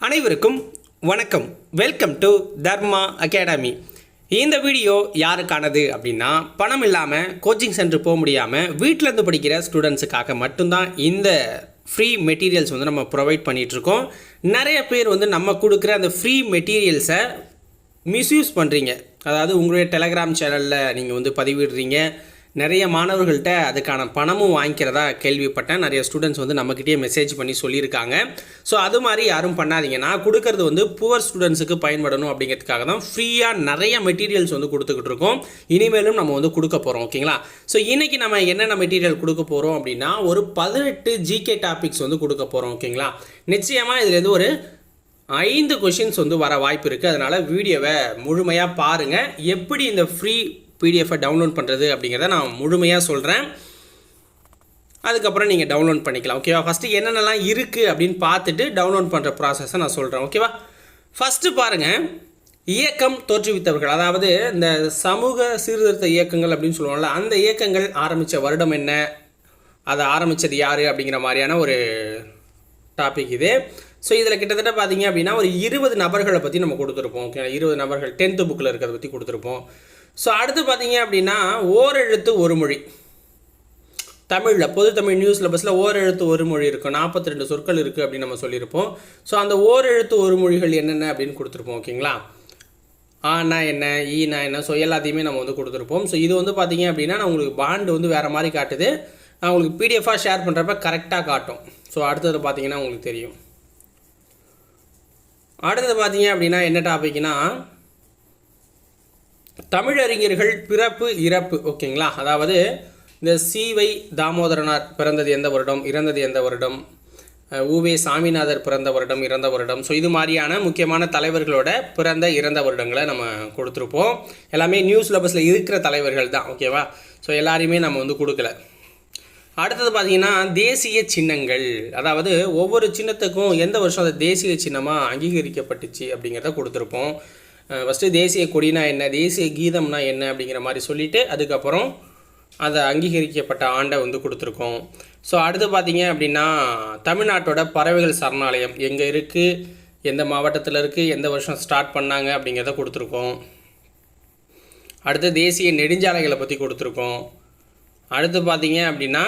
அனைவருக்கும் வணக்கம். Welcome to Dharma academy இந்த வீடியோ யாருக்கானது அப்படின்னா பணம் இல்லாமல் கோச்சிங் சென்டர் போக முடியாமல் வீட்டிலேருந்து படிக்கிற ஸ்டூடெண்ட்ஸுக்காக மட்டும்தான் இந்த ஃப்ரீ மெட்டீரியல்ஸ் வந்து நம்ம ப்ரொவைட் பண்ணிகிட்ருக்கோம் நிறைய பேர் வந்து நம்ம கொடுக்குற அந்த ஃப்ரீ மெட்டீரியல்ஸை மிஸ்யூஸ் பண்ணுறீங்க அதாவது உங்களுடைய டெலகிராம் சேனலில் நீங்கள் வந்து பதிவிடுறீங்க. நிறைய மாணவர்கள்ட்ட அதுக்கான பணமும் வாங்கிக்கிறதா கேள்விப்பட்டேன். நிறைய ஸ்டூடெண்ட்ஸ் வந்து நம்மக்கிட்டே மெசேஜ் பண்ணி சொல்லியிருக்காங்க. ஸோ அது மாதிரி யாரும் பண்ணாதீங்க. நான் கொடுக்கறது வந்து புவர் ஸ்டூடெண்ட்ஸுக்கு பயன்படணும் அப்படிங்கிறதுக்காக தான் ஃப்ரீயாக நிறைய மெட்டீரியல்ஸ் வந்து கொடுத்துக்கிட்டு இருக்கோம். இனிமேலும் நம்ம வந்து கொடுக்க போகிறோம் ஓகேங்களா ஸோ இன்றைக்கி நம்ம என்னென்ன மெட்டீரியல் கொடுக்க போகிறோம் அப்படின்னா ஒரு பதினெட்டு ஜிகே டாபிக்ஸ் வந்து கொடுக்க போகிறோம் ஓகேங்களா நிச்சயமாக இதுலேருந்து ஒரு ஐந்து கொஷின்ஸ் வந்து வர வாய்ப்பு இருக்குது அதனால் வீடியோவை முழுமையாக பாருங்கள் எப்படி இந்த ஃப்ரீ பிடிஎஃபை டவுன்லோட் பண்ணுறது அப்படிங்கிறத நான் முழுமையாக சொல்கிறேன் அதுக்கப்புறம் நீங்கள் டவுன்லோட் பண்ணிக்கலாம் ஓகேவா ஃபஸ்ட்டு என்னென்னலாம் இருக்குது அப்படின்னு பார்த்துட்டு டவுன்லோட் பண்ணுற ப்ராசஸை நான் சொல்கிறேன் ஓகேவா ஃபஸ்ட்டு பாருங்கள் இயக்கம் தோற்றுவித்தவர்கள் அதாவது இந்த சமூக சீர்திருத்த இயக்கங்கள் அப்படின்னு சொல்லுவாங்கள்ல அந்த இயக்கங்கள் ஆரம்பித்த வருடம் என்ன? அதை ஆரம்பித்தது யார் அப்படிங்கிற மாதிரியான ஒரு டாபிக் இது. ஸோ இதில் கிட்டத்தட்ட பார்த்தீங்க அப்படின்னா ஒரு இருபது நபர்களை பற்றி நம்ம கொடுத்துருப்போம் ஓகே இருபது நபர்கள் டென்த்து புக்கில் இருக்கிறத பற்றி கொடுத்துருப்போம். ஸோ அடுத்து பார்த்தீங்க அப்படின்னா ஓரெழுத்து ஒரு மொழி. தமிழில் பொது தமிழ் நியூஸ் சிலபஸில் ஓரெழுத்து ஒரு மொழி இருக்கும் நாற்பத்தி ரெண்டு சொற்கள் இருக்குது அப்படின்னு நம்ம சொல்லியிருப்போம். ஸோ அந்த ஓரெழுத்து ஒரு மொழிகள் என்னென்ன அப்படின்னு கொடுத்துருப்போம் ஓகேங்களா? ஆனா என்ன ஈனா என்ன ஸோ எல்லாத்தையுமே நம்ம வந்து கொடுத்துருப்போம். ஸோ இது வந்து பார்த்தீங்க அப்படின்னா நான் உங்களுக்கு பாண்டு வந்து வேறு மாதிரி காட்டுது. நான் உங்களுக்கு பிடிஎஃபாக ஷேர் பண்ணுறப்ப கரெக்டாக காட்டும். ஸோ அடுத்தது பார்த்தீங்கன்னா உங்களுக்கு தெரியும். அடுத்தது பார்த்தீங்க அப்படின்னா என்ன டாபிக்னால் தமிழறிஞர்கள் பிறப்பு இறப்பு ஓகேங்களா? அதாவது இந்த சிவை தாமோதரனார் பிறந்தது எந்த வருடம்? இறந்தது எந்த வருடம்? ஊவே சாமிநாதர் பிறந்த வருடம் இறந்த வருடம். ஸோ இது மாதிரியான முக்கியமான தலைவர்களோட பிறந்த இறந்த வருடங்களை நம்ம கொடுத்துருப்போம். எல்லாமே நியூஸ் சிலபஸில் இருக்கிற தலைவர்கள் தான் ஓகேவா? ஸோ எல்லாரையுமே நம்ம வந்து கொடுக்கல. அடுத்தது பார்த்திங்கன்னா தேசிய சின்னங்கள். அதாவது ஒவ்வொரு சின்னத்துக்கும் எந்த வருஷம் அது தேசிய சின்னமாக அங்கீகரிக்கப்பட்டுச்சு அப்படிங்கிறத கொடுத்துருப்போம். ஃபஸ்ட்டு தேசிய கொடினா என்ன? தேசிய கீதம்னா என்ன அப்படிங்கிற மாதிரி சொல்லிவிட்டு அதுக்கப்புறம் அதை அங்கீகரிக்கப்பட்ட ஆண்டை வந்து கொடுத்துருக்கோம். ஸோ அடுத்து பார்த்தீங்க அப்படின்னா தமிழ்நாட்டோட பறவைகள் சரணாலயம் எங்கே இருக்குது எந்த மாவட்டத்தில் இருக்குது எந்த வருஷம் ஸ்டார்ட் பண்ணாங்க அப்படிங்கிறத கொடுத்துருக்கோம். அடுத்து தேசிய நெடுஞ்சாலைகளை பற்றி கொடுத்துருக்கோம். அடுத்து பார்த்தீங்க அப்படின்னா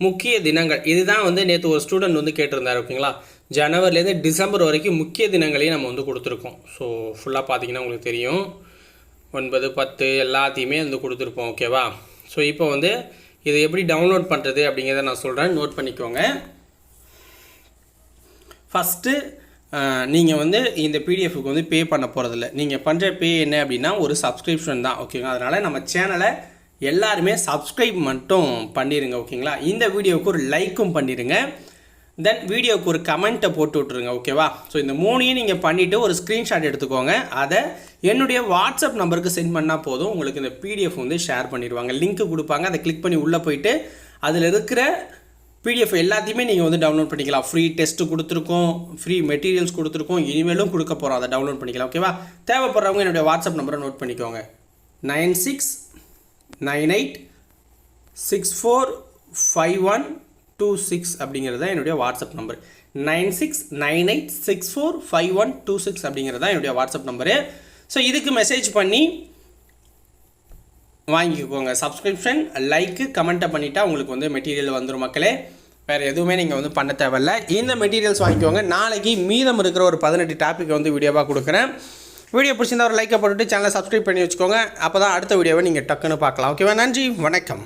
முக்கிய தினங்கள். இதுதான் வந்து நேற்று ஒரு ஸ்டூடெண்ட் வந்து கேட்டிருந்தார் ஓகேங்களா? ஜனவரிலேருந்து டிசம்பர் வரைக்கும் முக்கிய தினங்களையும் நம்ம வந்து கொடுத்துருக்கோம். ஸோ ஃபுல்லாக பார்த்தீங்கன்னா உங்களுக்கு தெரியும். ஒன்பது பத்து எல்லாத்தையுமே வந்து கொடுத்துருப்போம் ஓகேவா ஸோ இப்போ வந்து இதை எப்படி டவுன்லோட் பண்ணுறது அப்படிங்கிறத நான் சொல்கிறேன் நோட் பண்ணிக்கோங்க. ஃபஸ்ட்டு நீங்கள் வந்து இந்த பிடிஎஃப்க்கு வந்து பே பண்ண போகிறதில்ல நீங்கள் பண்ணுற பே என்ன அப்படின்னா ஒரு சப்ஸ்கிரிப்ஷன் தான் ஓகேங்களா அதனால் நம்ம சேனலை எல்லாருமே சப்ஸ்கிரைப் மட்டும் பண்ணிடுங்க ஓகேங்களா இந்த வீடியோவுக்கு ஒரு லைக்கும் பண்ணிடுங்க தென் வீடியோவுக்கு ஒரு கமெண்ட்டை போட்டு விட்ருங்க ஓகேவா ஸோ இந்த மூணையும் நீங்கள் பண்ணிவிட்டு ஒரு ஸ்க்ரீன்ஷாட் எடுத்துக்கோங்க. அதை என்னுடைய வாட்ஸ்அப் நம்பருக்கு சென்ட் பண்ணால் போதும். உங்களுக்கு இந்த பிடிஎஃப் வந்து ஷேர் பண்ணிடுவாங்க. லிங்க்கு கொடுப்பாங்க. அதை கிளிக் பண்ணி உள்ளே போயிட்டு அதில் இருக்கிற பிடிஎஃப் எல்லாத்தையுமே நீங்கள் வந்து டவுன்லோட் பண்ணிக்கலாம். ஃப்ரீ டெஸ்ட்டு கொடுத்துருக்கோம். ஃப்ரீ மெட்டீரியல்ஸ் கொடுத்துருக்கோம். இனிமேலும் கொடுக்க போகிறோம் அதை டவுன்லோட் பண்ணிக்கலாம் ஓகேவா தேவைப்படுறவங்க என்னுடைய வாட்ஸ்அப் நம்பரை நோட் பண்ணிக்கோங்க. Nine six nine eight six four five one two six அப்படிங்கிறது தான் என்னுடைய WhatsApp number. Nine six nine eight six four five one two six அப்படிங்கிறது தான் என்னுடைய வாட்ஸ்அப் நம்பரு. ஸோ இதுக்கு மெசேஜ் பண்ணி வாங்கிக்கோங்க. சப்ஸ்கிரிப்ஷன் லைக்கு கமெண்ட்டை பண்ணிட்டா உங்களுக்கு வந்து மெட்டீரியல் வந்துடும் மக்களே. வேறு எதுவுமே நீங்கள் வந்து பண்ண தேவையில்ல. இந்த மெட்டீரியல்ஸ் வாங்கிக்கோங்க. நாளைக்கு மீதம் இருக்கிற ஒரு பதினெட்டு டாப்பிக்கை வந்து வீடியோவாக கொடுக்குறேன். வீடியோ பிடிச்சிருந்தா ஒரு லைக்கை போட்டுட்டு சேனலை சப்ஸ்கிரைப் பண்ணி வச்சுக்கோங்க. அப்போ தான் அடுத்த வீடியோவை நீங்கள் டக்குன்னு பார்க்கலாம். ஓகேவா நன்றி. வணக்கம்.